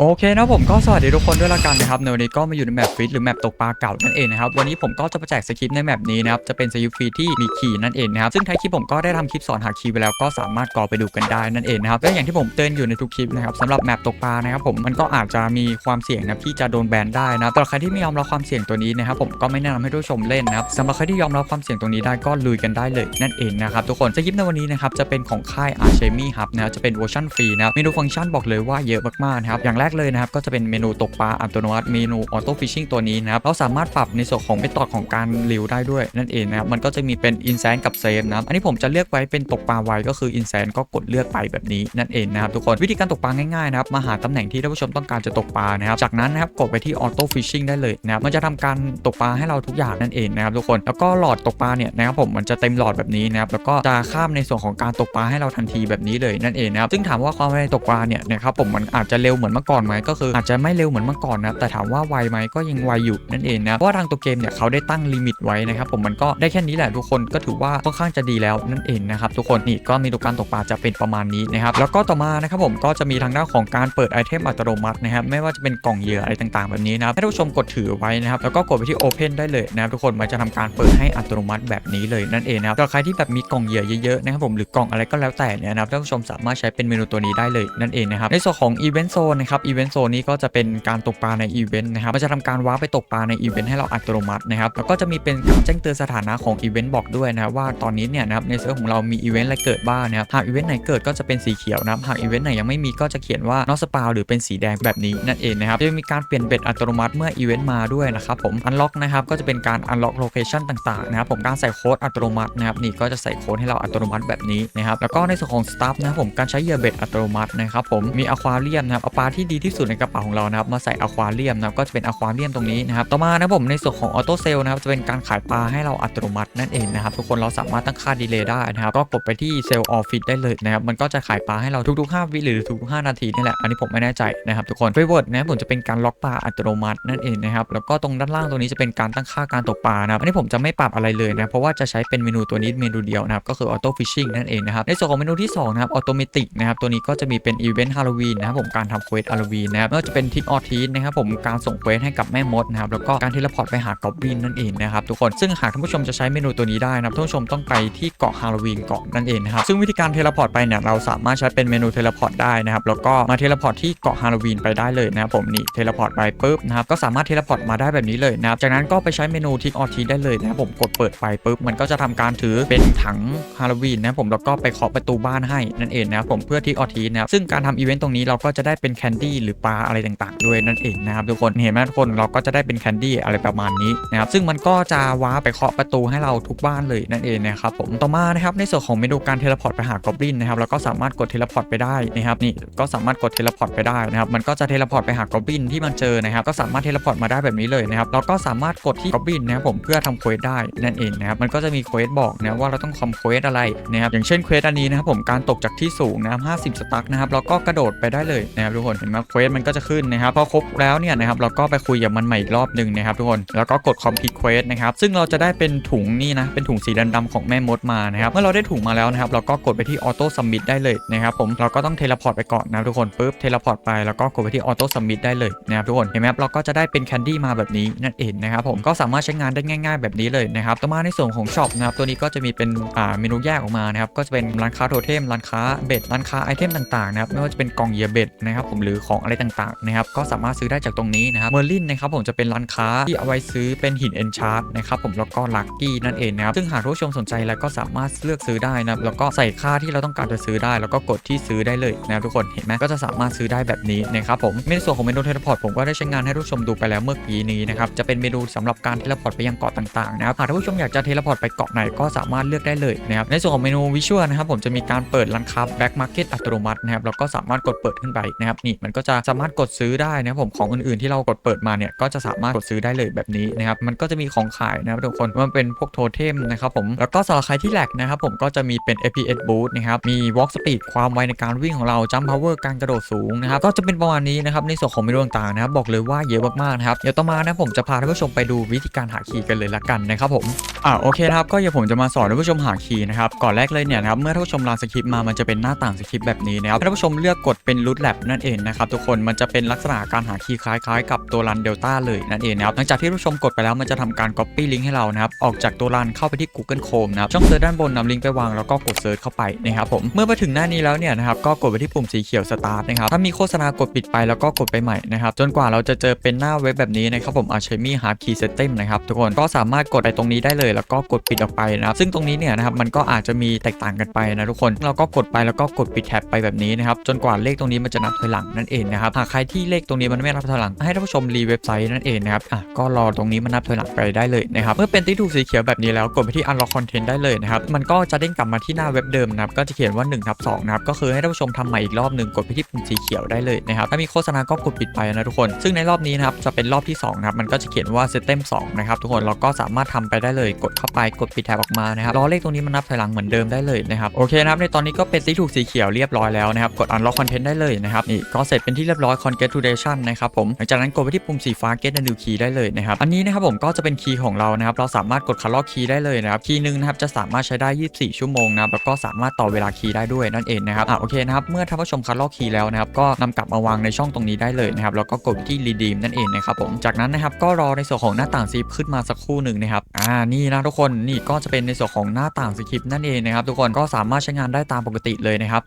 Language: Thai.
โอเคนะผมก็สวัสดีทุกคนด้วยละกันนะครับในวันนี้ก็มาอยู่ในแมปฟิตหรือแมปตกปลาเก่านั่นเองนะครับวันนี้ผมก็จะมาแจกสคริปต์ในแมปนี้นะครับจะเป็นสคริปต์ฟรีที่มีคีย์นั่นเองนะครับซึ่งท้ายคลิปผมก็ได้ทำคลิปสอนหาคีย์ไปแล้วก็สามารถกรอไปดูกันได้นั่นเองนะครับและอย่างที่ผมเตือนอยู่ในทุกคลิปนะครับสำหรับแมปตกปลานะครับผมมันก็อาจจะมีความเสี่ยงนะที่จะโดนแบนได้นะสำหรับใครที่ไม่ยอมรับความเสี่ยงตัวนี้นะครับผมก็ไม่แนะนำให้ทุกชมเล่นนะครับสำหรับใครที่ยอมรับความเสี่ยงตรงนี้ได้ก็ลุยกันได้เลยนั่นเองนะครับทุกคนสคริปต์ในวันนี้นะครับจะเป็นของค่าย a r c h e m y Hub นะครับจะเป็นเวอร์ชันฟรีนะเมนูฟังก์ชันบอกเลยว่าเยอะมากๆนะครับอย่างแรกกเลยนะครับก็จะเป็นเมนูตกปลาอัตโนมัติเมนูออโต้ฟิชชิ่งตัวนี้นะครับเราสามารถปรับในส่วนของเมธอดของการริวได้ด้วยนั่นเองนะครับมันก็จะมีเป็นอินแซนกับเซฟนะครับอันนี้ผมจะเลือกไว้เป็นตกปลาไวก็คืออินแซนก็กดเลือกไปแบบนี้นั่นเองนะครับทุกคนวิธีการตกปลาง่ายๆนะครับมาหาตำแหน่งที่ท่านผู้ชมต้องการจะตกปลานะครับจากนั้นนะครับกดไปที่ออโต้ฟิชชิ่งได้เลยนะครับมันจะทำการตกปลาให้เราทุกอย่างนั่นเองนะครับทุกคนแล้วก็หลอดตกปลาเนี่ยนะครับผมมันจะเต็มหลอดแบบนี้นะครับแล้วก็จะข้ามในส่วนของการตกปลาให้เราทันทีแบบนี้เลยนั่นเองนะครับซึ่งถามว่าความเร็วตกปลาเนี่ยนะครับผมมันอาจจะเร็วเหมือนเมื่อก่อนไหมก็คืออาจจะไม่เร็วเหมือนเมื่อก่อนนะแต่ถามว่าไวไหมก็ยังไวอยู่นั่นเองนะเพราะว่าทางตัวเกมเนี่ยเขาได้ตั้งลิมิตไว้นะครับผมมันก็ได้แค่นี้แหละทุกคนก็ถือว่าค่อนข้างจะดีแล้วนั่นเองนะครับทุกคนนี่ก็มีดูการตกปลาจะเป็นประมาณนี้นะครับแล้วก็ต่อมานะครับผมก็จะมีทางด้านของการเปิดไอเทมอัตโนมัตินะครับไม่ว่าจะเป็นกล่องเหยื่ออะไรต่างๆ แบบนี้นะให้ท่านผู้ชมกดถือไว้นะครับแล้วก็กดไปที่ Open ได้เลยนะครับทุกคนมันจะทำการเปิดให้อัตโนมัติแบบนี้เลยนั่นเองนะครับสำหรับใครที่แบบมีกล่องเหยื่อเยอะๆนะครับผมหรือกล่องอะไรก็แล้วแต่เนี่ยนะครับท่านผู้ชมสามารถใช้เป็นเมนูตัวนี้ได้เลยนั่นเองนะครับในส่วนของ Event Zone นะครับ Event Zone นี้ก็จะเป็นการตกปลาในอีเวนต์นะครับมันจะทำการว้าไปตกปลาในอีเวนต์ให้เราอัตโนมัตินะครับแล้วก็จะมีเป็นการแจ้งเตือนสถานะของอีเวนต์บอกด้วยนะครับว่าตอนนี้เนี่ยนะครับในเซิร์ฟของเรามีอีเวนต์อะไรเกิดบ้างนะครับหากอีเวนต์ไหนเกิดก็จะเป็นสีเขียวนะครับหากอีเวนต์ไหนยังไม่มีก็จะเขียนว่านอสปาหรือเป็นสีแดงแบบนี้นั่นเองนะครับจะมีการเปลี่ยนเบ็ดอัตโนมัติเมื่ออีเวนต์มาด้วยนะครับผมอันล็อกนะครับก็จะเป็นการอันล็อกโลเคชันต่างๆนะครับผมการใส่โค้ดอัตโนมัตินะครับนี่ก็จะใส่โค้ดให้เราอัตโนมัติแบบนี้นะครับแล้วก็ในส่วนของสตาฟนะครับผมการใช้เหยื่อเบ็ดอัตโนมัตินะครับผมมีอควาเรียมนะครับเอาปลาที่ดีที่สุดในกระเป๋าของเรานะครับมาใส่อควาเรียมนะครับก็จะเป็นอควาเรียมตรงนี้นะครับต่อมานะผมในส่วนของออโต้เซลนะครับจะเป็นการขายปลาให้เราอัตโนมัตินั่นเองนะครับทุกคนเราสามารถตั้งค่าดีเลย์ได้นะครับก็กดไปที่เซลล์ออฟฟิศได้เลยนะครับมันก็จะขายปลาให้เราทุกๆ5วิหรือทุกๆ5นาทีนี่แหละอันนี้ผมไม่แน่ใจนะครับทุกคนเฟเวิร์ดนะผมจะเป็นการล็อกปลาอัตโนมัตินั่นเองนะครับแล้วก็ตรงด้านล่างตรงนี้จะเป็นการตั้งค่าการตกปลานะครับอันนี้ผมจะไม่ปรับอะไรเลยนะเพราะว่าจะใช้เป็นเมนูตัวนี้เมนูเดียวนะครับก็คือออโต้ฟิชชิ่งนั่นเองนะครับในส่วนของเมนูที่สองนะครับออโตเมติกนะครับตัวนี้ก็จะมีเป็นอีเวนต์ฮาโลวีนนะครับผมการทำเควสฮาโลวีนะครับไม่ว่าจะเป็นทิศออทีสนะครับผมการส่งเควสให้กับแม่มดนะครับแล้วก็การเทเลพอร์ตไปหากอบบินนั่นเองนะครับทุกคนซึ่งหากท่านผู้ชมจะใช้เมนูตัวนี้ได้นะท่านผู้ชมต้องไปที่เกาะฮาโลวีนเกาะนั่นเองนะครับซึ่งวิธีการเทเลพอร์ตไปเนี่ยเราสามารถใช้เป็นเมนูเทเลพอร์ตได้นะครับแล้วก็มาเทเลพอร์ตที่เกาะฮาโลวีนไปได้เลยนะครับผมนี่เทเลพอร์ตไปปุ๊บนะครับก็สามารถเทเลพอร์ตมาได้แบบนี้เลยนะครับจากนั้นก็ไปใช้เมนูทิกออทีได้เลยนะครับผมกดเปิดไปปุ๊บมันก็จะทำการถือเป็นถังฮาโลวีนนะครับผมแล้วก็ไปเคาะประตูบ้านให้นั่นเองนะครับผมเพื่อทิกออทีนะครับซึ่งการทำอีเวนต์ตรงนี้เราก็จะได้เป็นแคนดี้หรือปลาอะไรต่างๆ ด้วยนั่นเองนะครับทุกคนเห็นไหมทุกคนเราก็จะได้เป็นแคนดี้อะไรประมาณนี้นะครับซึ่งมันก็จะว้าไปเคาะประตูให้เราทุกบ้านเลยนั่นเองนะครับผมต่อมานะครับในส่วนของเมนูการเทเลพอร์ตไปหากอบลินนะครับเราก็สามารถกดเทเลพอร์ตไปได้นะครับนี่ก็สามารถกดเทเลพอร์ตไปได้นะครับมันก็จะเทเลพอร์ตไปหากอบลินที่มันเจอนะครับก็สามารถเทเลพอร์ตมาได้แบบนี้เลยนะครับเราก็สามารถกดที่กอบลินนะครับผมเพื่อทำเควสได้นั่นเองนะครับมันก็จะมีเควสบอกนะว่าเราต้องทำเควสอะไรนะครับอย่างเช่นเควสอันนี้นะครับผมการตกจากที่สูงนะครับ50 สตั๊กนะครับเราก็กระโดดไปได้เลยนะครับทุกคนเห็นไหมเควสมันก็จะขึ้นนะครับพอครบแล้วเนี่ยนะครับเราก็ไปคุยกับมันใหม่อีกรอบหนึ่งนะครับทุกคนแล้วก็กด complete quest นะครับซึ่งเราจะได้เป็นถุงนี่นะเป็นถุงสีดำๆของแม่มดมานะครับเมื่อเราได้ถุงมาแล้วนะครับเราก็กดไปที่ auto submit ได้เลยนะครับผมเราก็ต้องเทเลพอร์ตไปก่อนนะทุกคนปุ๊บเทเลพอร์ตไปแล้วก็กดไปที่ auto submit ได้เลยนะครับทุกคนเห็นไหมครับเราก็จะได้เป็นแคนดี้มาแบบนี้นั่นเองนะครับผมก็สามารถใช้งานได้ง่ายๆ แบบนี้เลยนะครับต่อมาในส่วนของช็อปนะครับตัวนี้ก็จะมีเป็นอ่าเมนูแยกออกมานะครับก็จะเป็นร้านค้าโทเทมร้านค้าเบ็ดร้านค้าไอเทมต่างๆนะครับไม่ว่าจะเป็นกล่องเยื่อเบ็ดนะครับผมหรือของอะไรต่างๆนะครับก็สามารถซื้อได้จากตรงนี้นะครับเมอร์ลินนะครับผมจะเป็นร้านค้าที่เอาไว้ซื้อเป็นหินเอนชาร์ดนะครับผมแล้วก็ลัคกี้นั่นเองนะครับซึ่งหากผู้ชมสนใจแล้วก็สามารถเลือกซื้อได้นะครับแล้วก็ใส่ค่าที่เราต้องการจะซื้อได้ แล้วก็กดที่ซื้อได้เลยนะครับทุกคนเห็นไหมก็จะสามารถซื้อได้แบบนี้นะครับผมในส่วนของเมนูเทเลพอร์ตผมก็ได้ใช้งานให้ผู้ชมดูไปแล้วเมื่อกี้นี้นะครับจะเป็นเมนูสำหรับการเทเลพอร์ตไปยังเกาะต่างๆนะครับหากท่านผู้ชมอยากจะเทเลพอร์ตไปเกาะไหนก็สามารถเลือกได้เลยนะครับในส่วนของเมนูวิชวลนะครับผมจะมีการเปิดร้านค้าแบ็กมาร์เก็ตอัตโนมัตินะครับแล้วก็สามารถกดเปิดขึ้นไปนะครับนี่มันก็จะสามารถกดซื้อได้นะผมของอื่นๆที่เรากดเปิดมาเนี่ยก็จะสามารถกดซื้อได้เลยแบบนี้นะครับมันก็จะมีของขายนะครับทุกคนมันเป็นพวกโทเทมนะครับผมแล้วก็สำหรับใครที่แหลกนะครับผมก็จะมีเป็น APS Boost นะครับมี Walk Speed ความไวในการวิ่งของเรา Jump Power การกระโดดสูงนะครับก็จะเป็นประมาณนี้นะครับในส่วนของเมนูต่างๆนะครับบอกเลยว่าเยอะมากๆนะครับเดี๋ยวต่อมานะผมจะพาท่านผู้ชมไปดูวิธีการหาคีย์กันเลยละกันนะครับผมอ่าโอเคครับก็เดี๋ยวผมจะมาสอนท่านผู้ชมหาคีย์นะครับก่อนแรกเลยเนี่ยนะครับเมื่อท่านผู้ชมรันสคริปต์มามันจะเป็นหน้าต่างสคริปต์แบบนี้นะครับท่านผู้ชมเลือกกดเป็น root lab นั่นเองนะครับนะครับทุกคนมันจะเป็นลักษณะการหาคีย์คล้ายๆ กับตัวรันเดลต้าเลยนั่นเองนะครับหลังจากที่ผู้ชมกดไปแล้วมันจะทำการ Copy ลิงก์ให้เรานะครับออกจากตัวรันเข้าไปที่ Google Chrome นะครับช่องเซิร์ชด้านบนนำลิงก์ไปวางแล้วก็กดเซิร์ชเข้าไปนะครับผมเมื่อมาถึงหน้านี้แล้วเนี่ยนะครับก็กดไปที่ปุ่มสีเขียว Start นะครับถ้ามีโฆษณากดปิดไปแล้วก็กดไปใหม่นะครับจนกว่าเราจะเจอเป็นหน้าเว็บแบบนี้นะครับผม Archemy Hard Key System นะครับทุกคนก็สามารถกดไปตรงนี้ได้เลยแล้วก็กดปิดออกไปนะครับซึ่งตรงนี้เนี่ยนะครับมันก็อาจจะมีแตกต่างกันไปนะทุกคนเราก็กดไปแล้วก็กดปิดแท็บไปแบบนี้นะครับจนกว่าเลขตรงนี้มันจะนับถอยหลังนั่นเองนะครับหากใครที่เลขตรงนี้มันไม่นับถอยหลัง ให้ท่านผู้ชมรีเว็บไซต์นั่นเองนะครับอะก็รอตรงนี้มันนับถอยหลังไปได้เลยนะครับเมื่อเป็นที่ถูกสีเขียวแบบนี้แล้วกดไปที่ unlock content ได้เลยนะครับมันก็จะเด้งกลับมาที่หน้าเว็บเดิมนะครับก็จะเขียนว่า1ทับ2นะครับก็คือให้ท่านผู้ชมทำใหม่อีกรอบหนึ่งกดไปที่ปุ่มสีเขียวได้เลยนะครับถ้ามีโฆษณาก็กดปิดไปนะทุกคน ซึ่งในรอบนี้นะครับจะเป็นรอบที่2นะครับมันก็จะเขียนว่า system 2นะครับทุกคนเราก็สามารถทำไปได้เลยกดเข้าไปกดปิดแท็บออกมานะครับรอเลขตรงนี้มันนับถอยหลังเหมือนเดิมได้เลยนะครับโอเคนะครับในตอนนี้ก็เป็นที่ถูกสีเขียวเรียบร้อยแล้วนะครับกด unlock content ได้เลยนะครับนี่ก็เสร็จเป็นที่เรียบร้อย congratulation นะครับผมหลังจากนั้นกดไปที่ปุ่มสีฟ้า get a new key ได้เลยนะครับอันนี้นะครับผมก็จะเป็นคีย์ของเรานะครับเราสามารถกด color key ได้เลยนะครับคีย์หนึ่งนะครับจะสามารถใช้ได้ 24 ชั่วโมงนะครับแล้วก็สามารถต่อเวลาคีย์ได้ด้วยนั่นเองนะครับอะโอเคนะครับเมื่อท่านผู้ชม color key แล้วนะครับก็นำกลับมาวางในช่องตรงนี้ได้เลยนะครับแล้วก็กดที่ redeem นั่นเองนะครับผมจากนั้นนะครับก็รอในส่วนของหน้าต่างซีขึ้นมาสักครู่หนึ่งนะครับอ่านี่นะทุกคนนี่ก็จะเป็นในส่วนของหน้าต่างสคริปต์นั่นเองนะครับทุกคนก็สามารถใช้งานได้ตามปกติเลยนะครับ